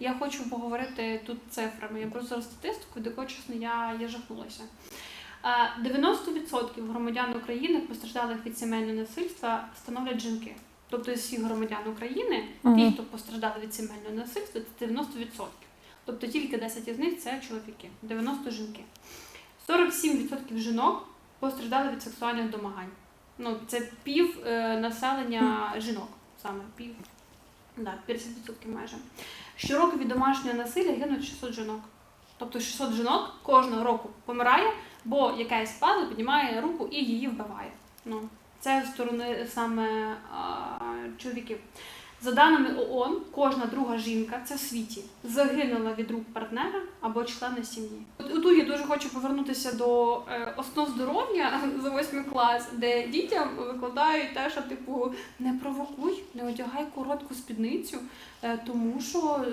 Я хочу поговорити тут цифрами. Я просто статистику, якої, чесно, я, я жахнулася. Е, 90% громадян України, постраждалих від сімейного насильства, становлять жінки. Тобто з всіх громадян України, ті, хто постраждали від сімейного насильства, це 90%. Тобто тільки 10 із них це чоловіки, 90 жінки. 47% жінок постраждали від сексуальних домагань. Ну, це пів е, населення жінок, саме пів. Да, 50% майже. Щороку від домашнього насилля гинуть 600 жінок. Тобто 600 жінок кожного року помирає, бо якась падла піднімає руку і її вбиває. Ну, це з сторони саме а, чоловіків. За даними ООН, кожна друга жінка це в світі загинула від рук партнера або члена сім'ї. Тут я дуже хочу повернутися до е, основ здоров'я за восьмий клас, де дітям викладають те, що типу не провокуй, не одягай коротку спідницю, е, тому що е,